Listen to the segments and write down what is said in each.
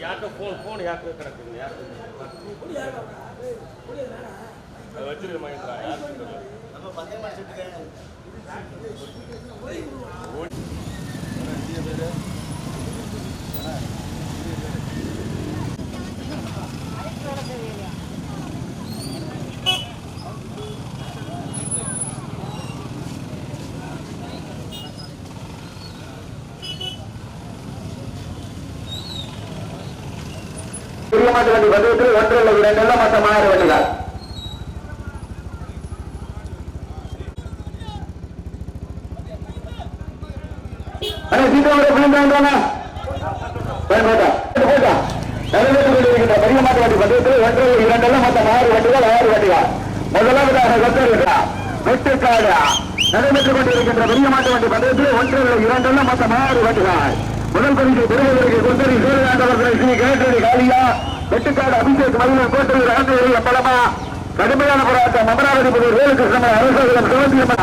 யார்கிட்ட phone phone யார்கிட்ட கிடக்குங்க யார்கிட்ட வச்சிருக்க மகேந்திரா யாருக்கு மாட்டு வண்டி பந்தயத்தில் ஒன்று இல்லை இரண்டு இல்லை மொத்தம் ஆயிரம் வண்டிகள் சீக்கிரம் வர போட்டா நிறைவேற்றிக் கொண்டிருக்கின்ற பெரிய மாட்டு வண்டி பந்தயத்தில் ஒன்று இல்லை மொத்தம் ஆறு வண்டிகள் ஆறு வண்டிகள் முதலாவதாக கொத்தரிக்கா வெட்டுக்காடு நடைபெற்றுக் கொண்டிருக்கின்ற பெரிய மாட்டு வண்டி பந்தயத்தில் மொத்தம் ஆறு வண்டிகள் முதல் பரிசு பெறுவதற்கு கொத்தரி சூரியகாந்தவர்களை ஸ்ரீ கேட்டடி காளியா வெட்டுக்காடு அபிஷேக் மகிழன் கோட்டையில் ஆண்டு பலமா? கடுமையான போராட்டம். அமராவதி புதூர் வேலுகிருஷ்ணன் அரசகம் சிவந்தியம்மன்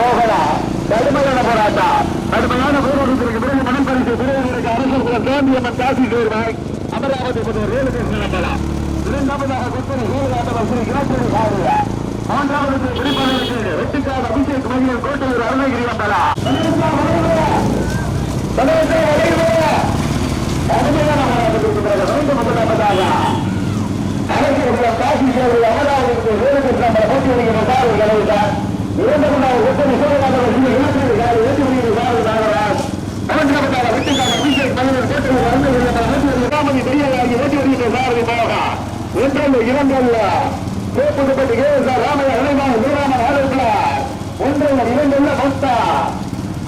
போகலாம். கடுமையான போராட்டம். கடுமையான போராட்டத்திற்கு பிறகு மனம் பரிசு பெறுவதற்கு அரசகுலம் சிவந்தியம்மன் காசி சேர்வாய். அமராவதி புதூர் வேலுகிருஷ்ணன் அம்பலம் இரண்டாவதாக கொத்தரி சூரியகாந்தவர் ஸ்ரீ கேட்டடி காளியா மூன்றாவது விடுப்பதற்கு வெட்டுக்காடு அபிஷேக் மகிழன் கோட்டையில் அருணகிரி அம்பலம் கடுமையான போராட்டத்திற்கு பிறகு மீண்டும் முதலாவதாக அரசியல் காசி சேவை அமராவதிக்கு வேலுகிருஷ்ணன் போட்டி வருகிற சார் இரண்டு முன்னாள் ஒத்தனை சோழநாதர் இலக்கிய சார் ஏற்றுமதி சார் நாகராஜ் அபிஷேக் மனிதர் கோட்டை வந்து ராமதி பெரியாகி ஓட்டி வருகிற சாரதி மோகா ஒன்றல்ல இரண்டல்ல கோப்புப்பட்டு கே சார் ராமையா இளைஞர் வீராமன் ஆளுநர் ஒன்றல்ல இரண்டல்ல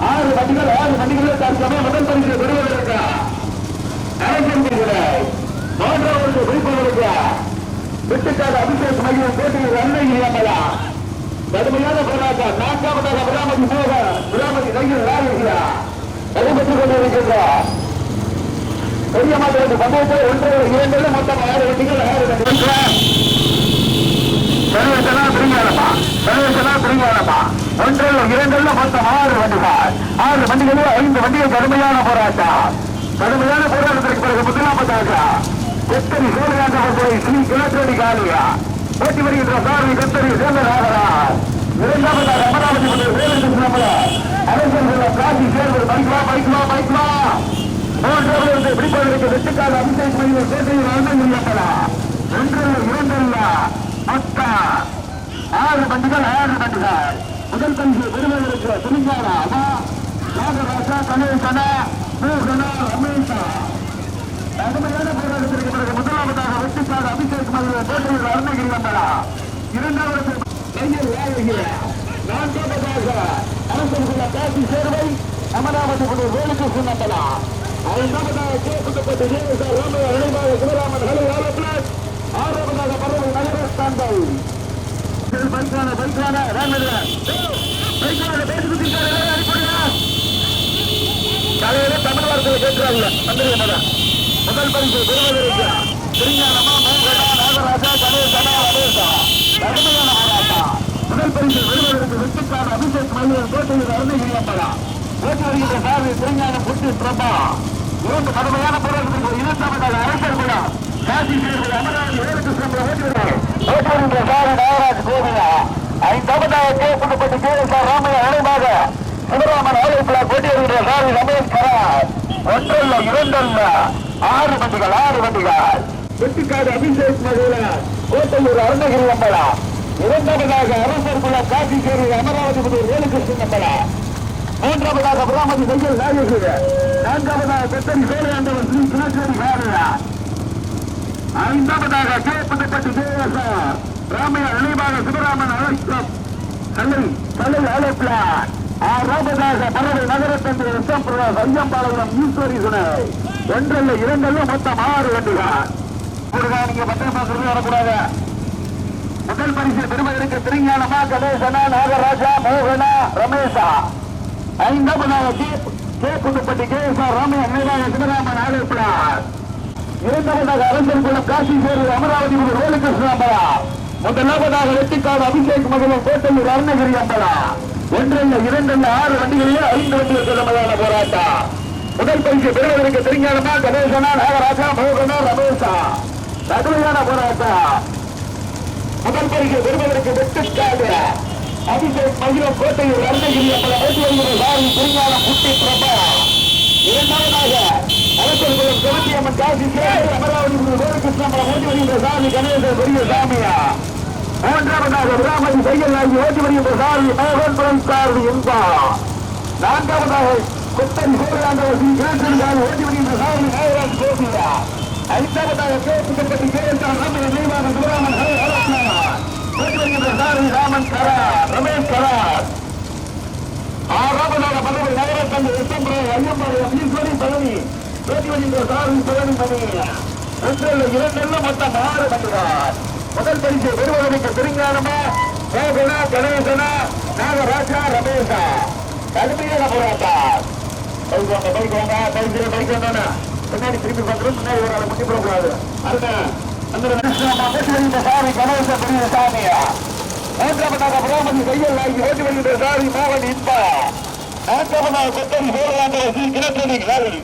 ஆறு வண்டிகள் ஆறு வண்டிகள் தற்சமயம் முதல் பரிசு பெறுவதற்கு மூன்றாவது விழிப்புணர்வு வெட்டுக்காடு அபிஷேக் மையம் போட்டியில் அன்னை இல்லாமலா கடுமையான போராட்டம். நான்காவதாக விராமதி மோக விராமதி கையில் ராஜியா நடைபெற்றுக் கொண்டிருக்கின்றார் பெரிய மாநில பந்தயத்தில் ஒன்று இரண்டு மொத்தம் ஆறு வண்டிகள் ஆறு வண்டிகள் சர்வேசனா பிரிங்கானப்பா சர்வேசனா ஒன்றில் இரண்டில் மொத்தம் ஆறு வண்டிகள். ஆறு வண்டிகளில் ஐந்து வண்டிகள் கடுமையான போராட்டம். கடுமையான போராட்டத்திற்கு பிறகு முதலாவதாக கொத்தரி போய் ஸ்ரீ கிழக்கடி காலியா? போட்டி வருகின்ற சாரதி கத்தரி சேந்தராகராஜ் இரண்டாவதாக அமராவதி முதல் வேலுகிருஷ்ணமல அரசர்கள் காசி சேர்வது பைக்லா பைக்லா பைக்லா மூன்றாவது பிடிப்பதற்கு வெட்டுக்கால அபிஷேக் மனிதர் கோட்டையில் அண்ணன் இல்லப்படா ஒன்றல்ல இரண்டல்ல. மொத்தம் ஆறு வண்டிகள் ஆறு வண்டிகள் முதல் பரிசு பெறுவதற்கு துணிஞ்சாரா நாகராஜா கணேசனா? மூகனா ரமேஷா கடுமையான போராட்டத்திற்கு பிறகு முதலாவதாக வெற்றிக்காக அபிஷேக் மனிதர் கோட்டையில் அருணகிரி வந்தடா இரண்டாவது கையில் சேர்வை அமராவதி குழு வேலுகிருஷ்ணன் ஐந்தாவதாக கேட்கப்பட்ட ஜெயசார் Ramaiah Sivaraman hello hello plus ஆறாவதாக நகர பைக்கான பைக்கான ராமேந்திர பைக்கான அடிப்படையா காலையில தமிழ் வார்த்தையை கேட்கிறாங்க மந்திரி மதம் முதல் பரிசு பெறுவதற்கு திருஞானமா மூங்கடா நாகராஜா கணேசனா ரமேஷா கடுமையான போராட்டம் முதல் பரிசு பெறுவதற்கு வெற்றிக்கான அபிஷேக் மனிதன் கோட்டையில் அருணகிரி அம்பலா போட்டி வருகின்ற சார்பு திருஞானம் புட்டி பிரபா. இரண்டு கடுமையான போராட்டத்திற்கு இரண்டாவதாக அரசர் குழா காசி சேர்ந்த அமராவதி வேலுகிருஷ்ணன் ஓட்டி ஓட்டி வருகின்ற சார்பு நாகராஜ் கோவிலா. ஐந்தாவதாக கேட்கப்பட்டு கே எஸ் ராமையா இணைமாக சிவராமன் ஆலயத்தில் போட்டி வருகிற சாரதி ரமேஷ் கராஜ் ஒன்றல்ல இரண்டல்ல. ஆறு வண்டிகள் ஆறு வண்டிகள் வெட்டுக்காடு அபிஷேக் மகிழ கோட்டையூர் அருணகிரி அம்பலா. இரண்டாவதாக அரசர் குல காட்சி சேரி அமராவதி புதூர் வேலுகிருஷ்ணன் அம்பலா. மூன்றாவதாக பிராமதி செய்யல் நாகேஸ்வரர் நான்காவதாக பெத்தரி சோழையாண்டவர் ஸ்ரீ கிணச்சேரி காரா ஐந்தாவதாக கே. புதுப்பட்டி ராமையா நினைவாக சிவராமன் அழைத்த கலை கலை அழைப்பார் ஆறாவதாக பறவை நகரத்தந்தை எஸ்எம் பிரகாஷ் ஐயம்பாளையம் ஒன்றல்ல இரண்டல்ல மொத்தம் ஆறு வண்டிகள். முருகா நீங்க பத்திரம் பார்க்கறது வரக்கூடாது. முதல் பரிசு பெருமதற்கு திருஞானமா கணேசனா நாகராஜா மோகனா ரமேஷா. ஐந்தாவதாக K K Pudupatti K S R Ramaiah நினைவாக சிவராமன் அழைப்பார் இரண்டாவதாக அரசன் காசி சேரு அமராவதி முதல் வேலுகிருஷ்ண முதலாவதாக வெட்டிக்காடு அபிஷேக் மகன் கோட்டையூர் அருணகிரி அம்பலா ஒன்றல்ல இரண்டல்ல ஆறு வண்டிகளிலே ஐந்து வண்டிகள் தலைமையான போராட்டம். முதல் பரிசு பெறுவதற்கு தெரிஞ்சாலுமா கணேசனா நாகராஜா மோகனா ரமேஷா. கடுமையான போராட்டம். முதல் பரிசு பெறுவதற்கு வெட்டுக்காக அபிஷேக் மகிழம் கோட்டையில் அருணகிரி பல ஓட்டி வருகிற சாரி திருஞானம் குட்டி பிரபா. இரண்டாவதாக அரசர்களும் சிவத்தியம்மன் காசி சேவை அமராவதி கோரகிருஷ்ணபுரம் ஓட்டி வருகிற சாமி கணேசன் பெரிய சாமியா. மூன்றாவதாக விராமதி தையல் ஆகி ஓட்டி வருகிற சாமி மோகன்புரம் சாரதி இன்பா நான்காவதாக குத்தன் சோழாண்டவர் ஸ்ரீ கிருஷ்ணன் ஓட்டி வருகின்ற சாமி நாகராஜ் கோபியா ஐந்தாவதாக கேட்டுக்கட்டி கேட்டான் நம்ம நினைவாக சிவராமன் ஹரே ஹரத்னா. ராமன் கரார் ரமேஷ் கரார். ஆறாவதாக பதவி நகரத்தந்தை எட்டம்பரம் ஐயம்பாளையம் ஈஸ்வரி பழனி. பழனி. இரண்டெல்லாம் மொத்தம் ஆறு பண்ணுகிறார் முதல் பரிசு பெறுவதற்கு திருஞானமா மோகனா கணேசனா நாகராஜா ரமேஷா. கடுமையான போராட்டம். பைக் வாங்க பைக் வாங்க பைக் பைக் வந்தோன்னா பின்னாடி திருப்பி பார்க்கணும் முன்னாடி ஒரு ஆள் முட்டி போடக்கூடாது. அடுத்த அந்த சாமி கணேச பெரிய சாமியா? மூன்றாவதாக புறாமதி கையில் ஆகி ஓட்டி வருகின்ற சாமி மோகன் இன்பா. நான்காவதாக காலி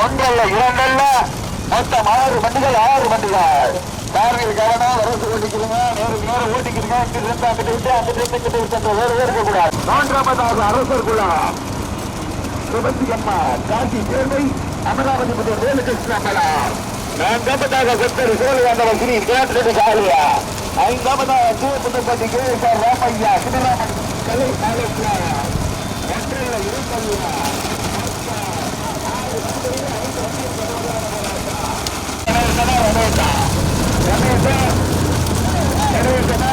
ஒன்றல்ல இரண்டல்ல மொத்தம் ஆறு வண்டிகள் ஆறு வண்டிகள் கார்கள் கவனம் அரசு ஓட்டிக்கிறீங்க நேருக்கு நேரம் இருந்து அங்கிட்டு விட்டு அங்கிட்டு இருந்து இங்கிட்டு விட்டு அந்த வேறு இருக்கக்கூடாது மூன்றாவதாக அரசர் குழா சிவந்தி அம்மா காசி சேர்வை அமராவதி முதல் வேலுகிருஷ்ண அம்மலா நான்காவதாக கொத்தரி சோழியாண்டவர் ஸ்ரீ கேட்டு காலியா ஐந்தாவதாக சிவபுத்தப்பட்டி K. S. R. Ramaiah Sivaraman கலை ஒன்றில் இருப்பதியா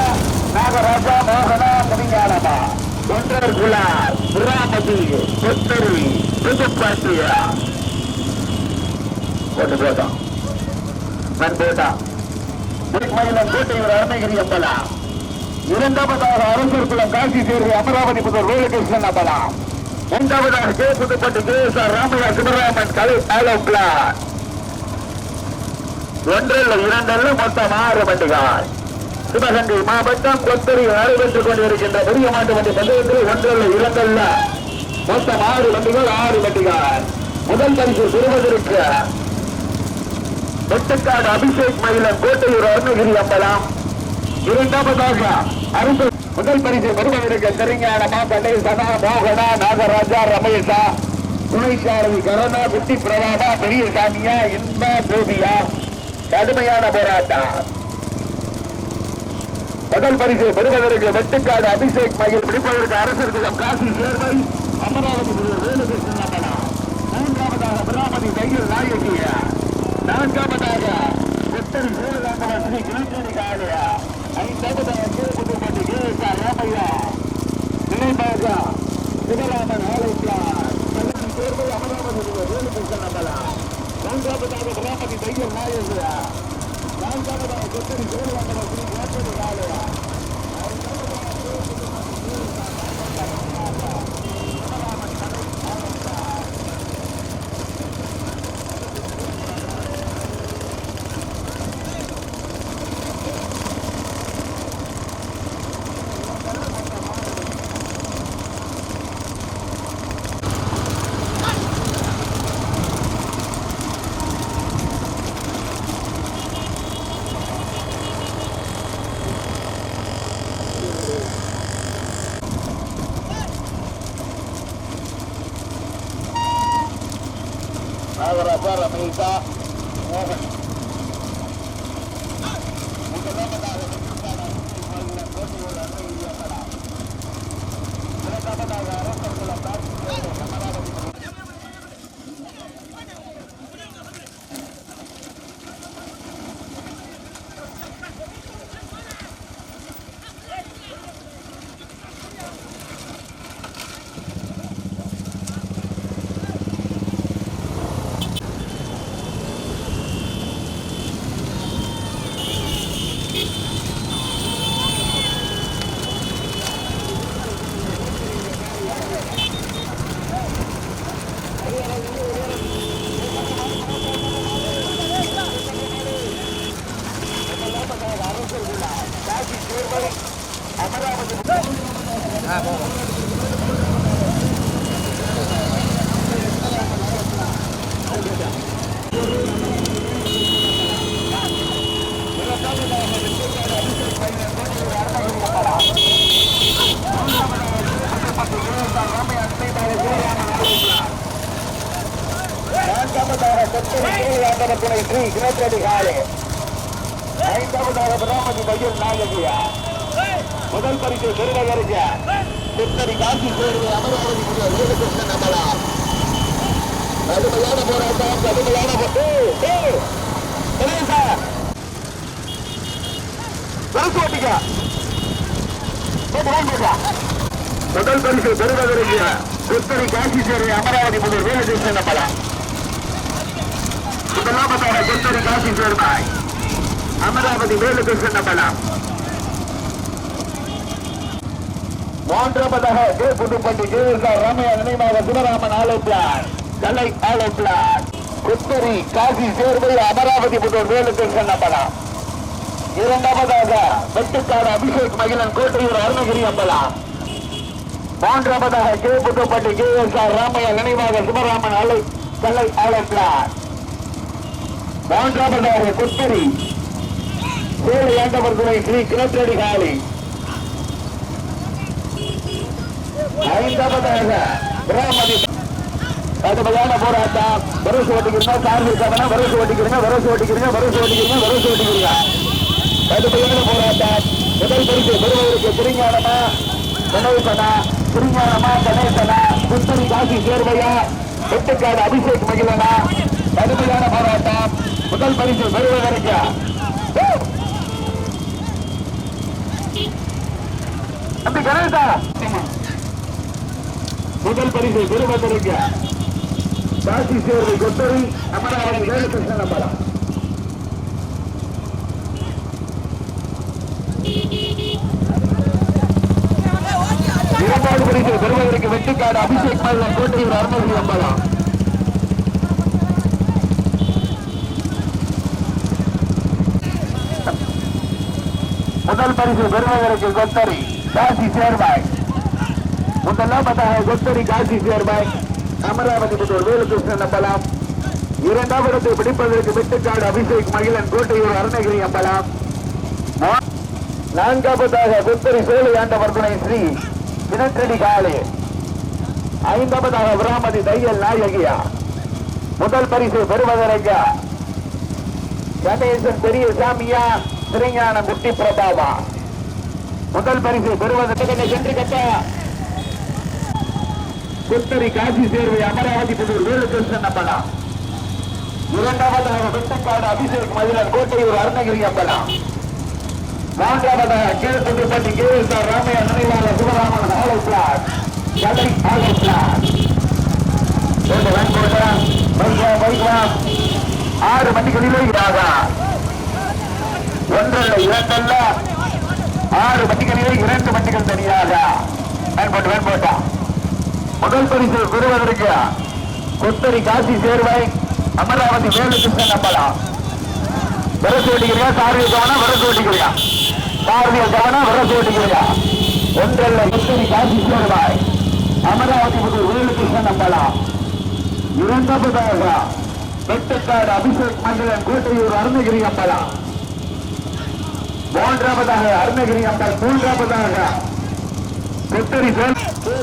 நாகராஜா மோகனா முனிஞானமா ஒன்றர் குலா புறாமதி கொத்தரி புதுப்பாட்டியா? போட்டு போட்டோம். நான் போட்டான் மயிலம் கோட்டையூர் அருணகிரி அம்பலா இரண்டாவதாக அரசர் குளம் காசி சேர்வு அமராவதி முதல் வேலுகிருஷ்ணன் அம்பலாம். மூன்றாவதாக K Puduppattu K S R Ramaiah Subbaraman கலை ஆலோப்லா ஒன்றல்ல இரண்டல்ல மொத்தம் ஆறு வண்டிகள் சிவகங்கை மாவட்டம் கொத்தரில் நடைபெற்றுக் கொண்டிருக்கின்ற பெரிய மாட்டு வண்டி பந்தயத்தில் ஒன்றல்ல இரண்டல்ல. மொத்தம் ஆறு வண்டிகள் ஆறு வண்டிகள். முதல் பரிசு பெறுவதற்கு வெட்டுக்காடு அபிஷேக் மயிலம் கோட்டையூர் அருணகிரி அம்பலம். இரண்டாவதாக அரசு முதல் பரிசு பெறுவதற்கு தெரிஞானமா கண்டேசனா மோகனா நாகராஜா ரமேஷா துணைச்சாரதி கரணா குட்டி பிரதாபா பெரியசாமியா இன்ப கோபியா கடுமையான போராட்டம். முதல் பரிசு பெறுவதற்கு வெட்டுக்காடு அபிஷேக் மயில் பிடிப்பதற்கு அரசர் காசி சேர்வை அமராவதி வேலுகிருஷ்ணன் அம்மனா மூன்றாவதாக பிராமதி கையில் நாயகி நான்காவதாக கொத்தரி சூழலாண்டவர் ஸ்ரீ கிருஷ்ணி காளியா ஐந்தாவதாக கேபுதுப்பட்டி கே ராமையா. நினைவாக சிவராமன் ஆலோசா சேர்வை அமராவதி வேலுகிருஷ்ணன் அம்மனா மூன்றாவதாக பிராமதி கையில் நாயகியா. நான்காவதாக கொத்தரி சூழலாண்டவர் நாகராஜா ரமேஷா கீழாண்டவத்துறை ஸ்ரீ கிணற்றடி ஐந்தாவதாக பிராமதி மையம் நாயகியா. முதல் பரிசு பெருநகருக்கு கொத்தரி காசி சேர்வை அமராவதி முதல் ஏழு கடுமையான போராட்டம் கடுமையான போ- முதல் பரிசு. பெருநகருக்கு கொத்தரி காசி சேர்வை அமராவதி முதல் ஏழு கிருஷ்ணன் அமலா முதலாவதாக காசி சேர்ந்தாய் அமராவதி வேலுகிருஷ்ணன் அம்பலம் மூன்றாவதாக K Puduppatti K S R Ramaiah நினைவாக சிவராமன் ஆலோப்ளான் கலை ஆலோப்ளான் குத்தரி காசி சேர்வை அமராவதி புதூர் வேலுகிருஷ்ணன் அம்பலம் இரண்டாவதாக வெட்டுக்காடு அபிஷேக் மகிழன் கோட்டையூர் அருணகிரி அம்பலம். மூன்றாவதாக K Puduppatti K S R Ramaiah நினைவாக சிவராமன் அலை கலை ஆலோப்ளான் மூன்றாவதாக குத்தரி சேலை ஏண்டவர் துணை ஸ்ரீ கிணற்றடி காலி ஐந்தாவதாக பிராமதி கடுமையான போராட்டம். வரசு ஓட்டிக்கிறீங்க சார்பு கவனம் வரசு ஓட்டிக்கிறீங்க வரசு ஓட்டிக்கிறீங்க வரசு ஓட்டிக்கிறீங்க வரசு ஓட்டிக்கிறீங்க. கடுமையான போராட்டம். முதல் பரிசு பெறுவதற்கு திருஞானமா கணேசனா திருஞானமா கணேசனா புத்தரி காசி சேர்வையா வெட்டுக்காடு அபிஷேக் மகிழனா. கடுமையான போராட்டம். முதல் பரிசு பெறுவதற்கு. Woo! தம்பி முதல் பரிசு பெறுவதற்கு. காசி சேர்வை கொத்தரி அமராவதி வேலுகிருஷ்ணன் அம்பலம் இரண்டாவது பரிசு பெறுவதற்கு வெட்டிக்காடு அபிஷேக் மல்லன் கோட்டையூர் அருணகிரி அம்பலம் முதல் பரிசு பெறுவதற்கு கொத்தரி காசி சேர்வாய் முதலாவதாக கொத்தரி காசி சேர்வாய் அமராவதி புதூர் வேலுகிருஷ்ணன் அம்பலம் இரண்டாவது இடத்தை பிடிப்பதற்கு வெட்டுக்காடு அபிஷேக் மகிழன் கோட்டையூர் அருணகிரி அம்பலம் நான்காவதாக கொத்தரி சோழி ஆண்டவர் துணை ஸ்ரீ கிணற்றடி காலே ஐந்தாவதாக விராமதி தையல் நாயகியா. முதல் பரிசு பெறுவதற்கு கணேசன் பெரிய சாமியா திருஞான முக்தி பிரபாவா முதல் பரிசு பெறுவதற்கு சென்று கட்ட. குத்தரி காசி சேர்வை அமராவதி புதூர் வேலுகிருஷ்ணன் அம்பலா இரண்டாவதாக வெட்டக்காடு அபிஷேக் மதுரன் கோட்டையூர் அருணகிரி அம்பலா மூன்றாவதாக Keezhputhupatti K S R Ramaiah நினைவாளர் Sivaraman ஆலோ பிளாட் கலை ஆலோ பிளாட் ரெண்டு ரன் போட்டா பைக்வா ஆறு மணிகளிலே இராக ஒன்றல்ல இரண்டல்ல. ஆறு வண்டிகளிலே இரண்டு வண்டிகள் தனியாக. வேன் போட்டு முதல் பரிசு பெறுவதற்கு கொத்தரி காசி சேர்வாய் அமராவதி வேலுகிருஷ்ணன் நம்பலாம் விரசு ஓட்டிக்கிறியா சாரதிய கவனம் விரசு ஓட்டிக்கிறியா சாரதிய கவனம் விரசு ஓட்டிக்கிறியா ஒன்றல்ல கொத்தரி காசி சேர்வாய் அமராவதி புதூர் வேலுகிருஷ்ணன் நம்பலாம் இரண்டாவதாக வெட்டக்காடு அபிஷேக் மண்டலம் கோட்டையூர் அருணகிரி அம்பலா. மூன்றாவதாக அருணகிரி அம்பாள் மூன்றாவதாக கொத்தரி sale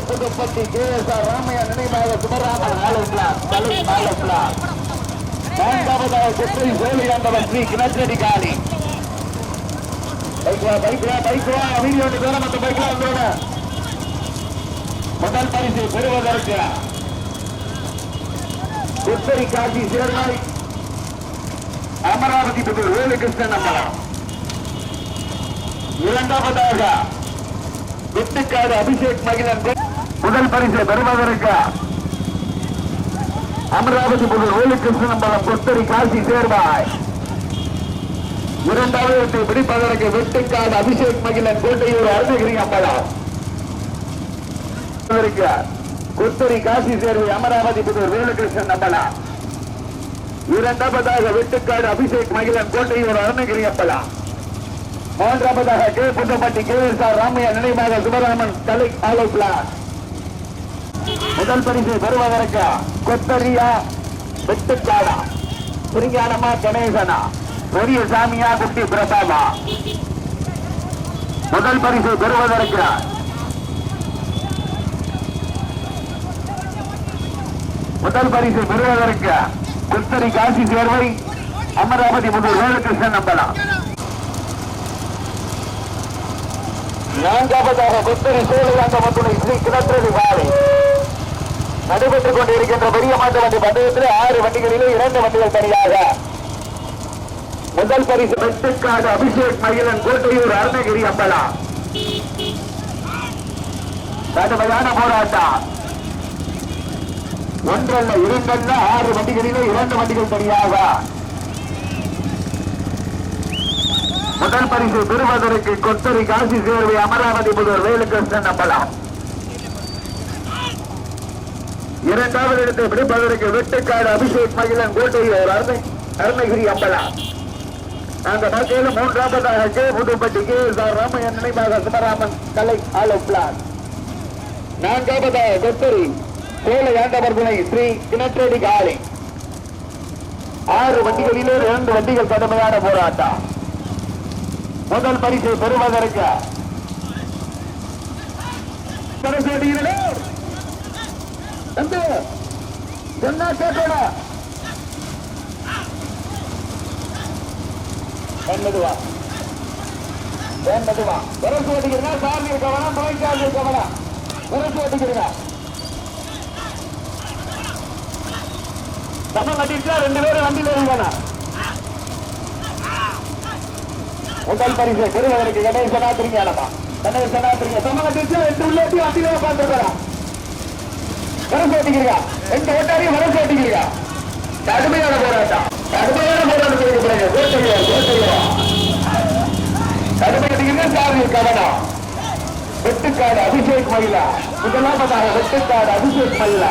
Puduppatti K S R Ramaiah நினைவாக சுமராமன் ஆலோசலாம் தலை ஆலோசலாம் நான்காவதாக கொத்தரி சோழி ஆண்டவன் ஸ்ரீ கிணற்றடி காளி. பைக்வா பைக்வா பைக்வா வீடியோ தூரம் மற்ற பைக்வா வந்துருங்க முதல் பரிசு பெறுவதற்கு கொத்தரி காட்சி சேர்நாய் அமராவதி புதூர் வேலுகிருஷ்ணன் அம்மலாம் இரண்டாவதாக வெட்டுக்காடு அபிஷேக் மகிழன் முதல் பரிசை பெறுவதற்கு அமராவதி முதல் வேலுகிருஷ்ணன் கிருஷ்ணம்பலம் கொத்தரி காசி சேர்வாய். இரண்டாவது இடத்தை பிடிப்பதற்கு வெட்டுக்காடு அபிஷேக் மகிழன் கோட்டையூர் அருணகிரி அம்பலம் கொத்தரி காசி சேர்வை அமராவதி புதூர் வேலுகிருஷ்ணன் அம்பலம் இரண்டாவதாக வெட்டுக்காடு அபிஷேக் மகிழன் கோட்டையூர் அருணகிரி அம்பலம் மூன்றாவதாக K Puthappatti K S R Ramaiah நினைவாக சுபராமன் கலை ஆலோசனா. முதல் பரிசு பெறுவதற்கு கொத்தரியா வெட்டுக்காடா சிறிஞானமா கணேசனா பெரிய சாமியா குட்டி பிரதாபா. முதல் பரிசு பெறுவதற்கு முதல் பரிசு பெறுவதற்கு குத்தரி காசி சேர்வை அமராவதி முதல் வேலுகிருஷ்ணன் நம்பலாம் நான்காவதாக குத்தரி சோழையாண்ட மற்றும் ஸ்ரீ கிணற்றதி வாழை. நடைபெற்றுக் கொண்டிருக்கின்ற பெரிய மாட்டு வண்டி பந்தயத்தில் ஆறு வண்டிகளிலே இரண்டு வண்டிகள் தனியாக. முதல் பரிசு வெட்டுக்காடு அபிஷேக் மயிலன் கோட்டையூர் அருணகிரி அம்பலா. கடுமையான போராட்டம். ஒன்றல்ல இரண்டல்ல ஆறு வண்டிகளிலே இரண்டு வண்டிகள் தனியாக. முதல் பரிசு பெறுவதற்கு கொத்தரி காசி சேர்வை அமராவதி முதல் வேலுகிருஷ்ணன் நம்பலாம். இரண்டாவது இடத்தை பிடிப்பதற்கு வெட்டுக்காடு அபிஷேக் மகிழன் கோட்டையூர் அருமை அருணகிரி அம்பலா அந்த வகையில் மூன்றாவதாக கே புதுப்பட்டி கே சார் ராமையன் நினைவாக சிவராமன் கலை ஆலோ பிளான். நான்காவதாக கொத்தரி சேலை ஆண்டவர் துணை ஸ்ரீ கிணற்றடி காலை ஆறு வண்டிகளிலே இரண்டு வண்டிகள் கடுமையான போராட்டம். முதல் பரிசை பெறுவதற்கு என்ன என்னதுவா வேண்டதுவா விரசு ஓட்டிக்கிறீங்க. சாமி கவனம் நோய்க்காது கவனம். விரசு ஓட்டிக்கிறீங்க. சமம் கட்டிருச்சா ரெண்டு பேரும் வண்டியில் இருக்கானா முதல் பரிசு பெறுவதற்கு கணேசனா திரும்பியானப்பா கணேசனா திரும்ப சமம் கட்டிருச்சா ரெண்டு உள்ளேட்டி வண்டியில உட்காந்துருக்கான் வரம் ஓட்டிக்கிறீங்க எந்த ஓட்டாரையும் வரம் ஓட்டிக்கிறீங்க கடுமையான போராட்டம். கடுமையான போராட்டத்திற்கு பிறகு கோட்டையா கோட்டையா கடுமையாக சாமி கவனம். வெட்டுக்காடு அபிஷேக் மயிலா. முதலாவதாக வெட்டுக்காடு அபிஷேக் மயிலா.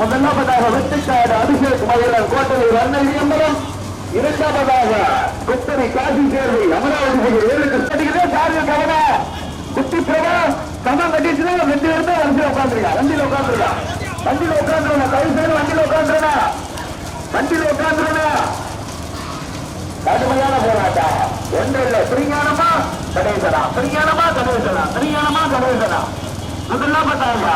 முதலாவதாக வெட்டுக்காடு அபிஷேக் மயிலா. கோட்டையில் அண்ணன் விளம்பரம் இரண்டாவதாக குத்தனை காசி சேர்வை அமராவதி ஏழுக்கு சாரிய கவன? குத்தி பிரபா சமம் கட்டிச்சுன்னா ரெண்டு பேரும் வண்டியில் உட்காந்துருக்கா வண்டியில் உட்காந்துருக்கா வண்டியில் உட்காந்துருவா கை சேர்ந்து வண்டியில் உட்காந்துருக்கா வண்டியில் உட்காந்துருக்கா கடுமையான போராட்டம். ஒன்று இல்லை. பிரிஞானமா கணேசனா. பிரிஞானமா கணேசனா. பிரிஞானமா கணேசனா. முதல்லாம் பார்த்தாங்க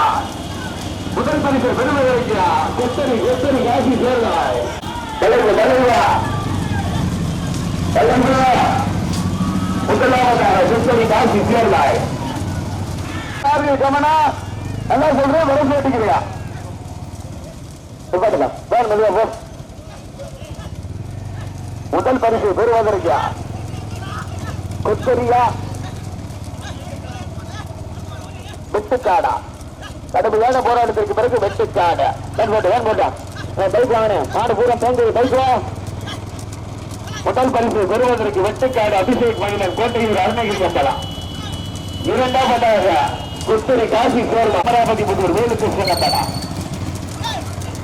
முதல் பரிசு பெருமை வைக்கிறா கொத்தரி கொத்தரி காசி சேர்ந்தாய் தலைவர் தலைவா முதலாவதாக கொத்தரி காசி சேர்ந்தாய் கமனா நல்லா சொல்றேன் வர போட்டுக்கிறியா உட்காந்துக்கலாம் வேறு மெதுவா போ முதல் பரிசு பெறுவதற்கு கொத்தரியா வெட்டுக்காடா கடுமையான போராட்டத்திற்கு பிறகு வெட்டுக்காடு வேன் போட்டு வேன் போட்டான் பைக் வாங்கினேன் மாடு பூரா தோங்குது பைக் வா முதல் பரிசு பெறுவதற்கு வெட்டுக்காடு அபிஷேக் மணிலன் கோட்டையில் அருணகிரி கம்பலாம் இரண்டாவதாக குத்தரி காசி சேர்ந்த அமராவதி புதூர் வேலுகிருஷ்ணன் கம்பலாம்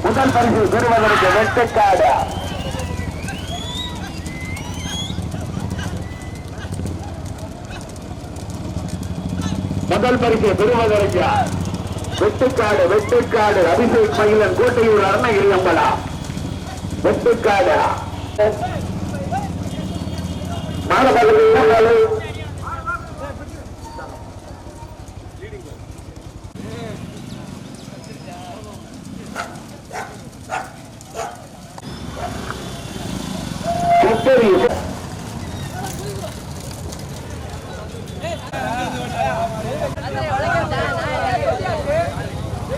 முதல் பரிசு பெறுவதற்கு வெட்டுக்காடு. முதல் பரிசு பெறுவதற்கு வெட்டுக்காடு வெட்டுக்காடு அபிஷேக் மகிழன் கோட்டையூர் அருணகிரி அம்பலா வெட்டுக்காடு. மாணவர்கள்